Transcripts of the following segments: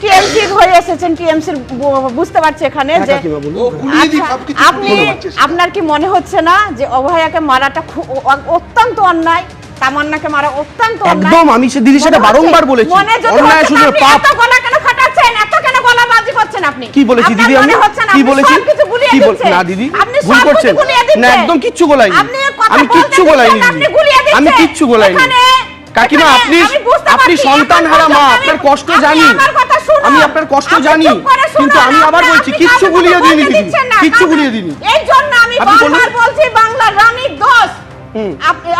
TMC হয়ে এসেছেন টিএমসির বুঝতে পারছি এখানে যে আপনি। আপনার কি মনে হচ্ছে না যে অভয়াকে মারাটা অত্যন্ত অন্যায় তামান্নাকে মারা অত্যন্ত একদম আমি সে দিদি সেটা বারংবার বলেছি। মনে যদি অন্যায় হচ্ছে পাপ। এত গলা কেন ফাটাচ্ছেন এত কেন গলাবাজি করছেন আপনি? কি বলেছি দিদি আমি? হচ্ছে না কি বলেছি? সবকিছু কি বল না দিদি ভুল করছেন। না একদম কিচ্ছু গোলাইনি। আমি কিচ্ছু গোলাইনি। আমি কিচ্ছু গোলাইনি। এখানে- কাকিমা আপনি আপনি সন্তান হারা মা আপনার কষ্ট জানি। আমি আপনার কষ্ট জানি। কিন্তু আমি আবার বলছি কিছু কিচ্ছু ভুলিয়ে দিইনি কিচ্ছু ভুলিয়ে দিইনি। এই জন্য আমি বারবার বলছি বাংলার রানী দোষ।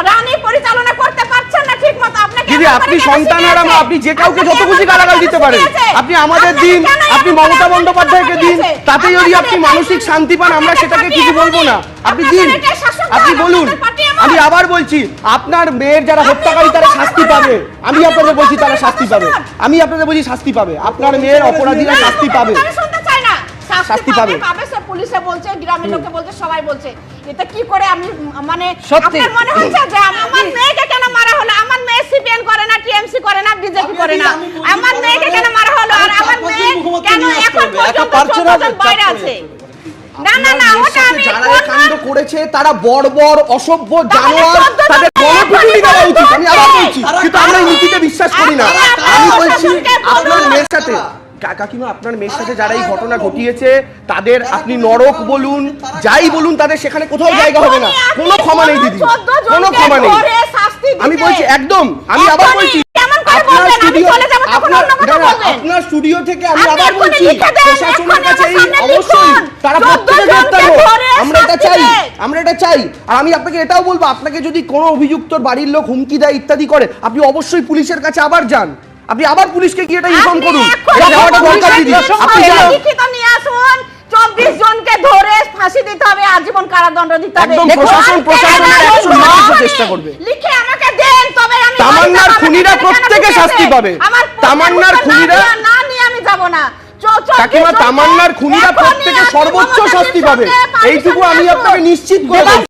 রানী পরিচালনা করতে পারছেন না ঠিক মতো আপনাকে দিদি আপনি সন্তান হারা মা আপনি যে কাউকে যত খুশি গালাগাল পারেন আপনি আমাদের দিন আপনি মমতা বন্দ্যোপাধ্যায়কে দিন তাতে যদি আপনি মানসিক শান্তি পান আমরা সেটাকে কিছু বলব না। আপনি দিন আপনি বলুন। আমি আবার বলছি আপনার মেয়ের যারা হত্যাকারী তারা শাস্তি পাবে। আমি আপনাদের বলছি তারা শাস্তি পাবে। আমি আপনাদের বলছি শাস্তি পাবে। আপনার মেয়ের অপরাধীরা শাস্তি পাবে। শাস্তি পাবে। পুলিশে বলছে গ্রামের লোকে বলছে সবাই বলছে। এটা কি করে আমি মানে। আপনার মনে হচ্ছে যে আমার মেয়েকে কেন মারা হলো? আমার মেয়ে সিপিএন করে না টিএমসি করে না বিজেপি করে না। আমার মেয়েকে কেন মারা হলো? আর আমার মেয়ে কেন এখন পর্যন্ত পারছে না, 14 জন চাপ বাইরে আছে। না না না আপনার ওটা মেয়ের আমি সাথে যারা এই কাণ্ড করেছে তারা বর্বর অসভ্য জানোয়ার তাদের গণপিটুনি দেওয়া উচিত। আমি আবার বলছি? কিন্তু আমরা এই নীতিতে বিশ্বাস করি না। আমি বলছি আপনার মেয়ের সাথে কাকিমা আপনার মেয়ের সাথে যারা এই ঘটনা ঘটিয়েছে তাদের আপনি নরক বলুন যাই বলুন তাদের সেখানে কোথাও জায়গা হবে না। কোনো ক্ষমা নেই দিদি। কোনো ক্ষমা নেই। আমি বলছি একদম আমি আবার বলছি কেমন করে আপনার বলবেন? আমি স্টুডিও চলে যাব তখন আপনার অন্য কথা না, না, বলবেন। আপনার স্টুডিও থেকে আমি আবার বলছি প্রশাসনের কাছে এই অবশ্যই তারা 14 প্রত্যেকে গ্রেফতার হোক। আমরা এটা চাই আমরা এটা চাই। আর আমি আপনাকে এটাও বলব আপনাকে যদি কোনো অভিযুক্তর বাড়ির লোক হুমকি দেয় ইত্যাদি করে আপনি অবশ্যই পুলিশের কাছে আবার যান। আপনি আবার পুলিশকে গিয়ে এটা ইনফর্ম করুন। এটা যাওয়াটা দরকার দিদি আপনি যান। লিখিত নিয়ে আসুন। চব্বিশ জনকে ধরে ফাঁসি দিতে হবে আজীবন কারাদণ্ড দিতে হবে। একদম প্রশাসন প্রশাসন কেন action বলব? নেওয়ার কিছু চেষ্টা করবে। লিখে আমাকে দেন তবে আমি তামান্নার খুনিরা প্রত্যেকে শাস্তি পাবে। তামান্নার খুনিরা- যাব না। কাকিমা তামান্নার খুনিরা প্রত্যেকে সর্বোচ্চ শাস্তি পাবে। এইটুকু আমি আপনাকে নিশ্চিত করে।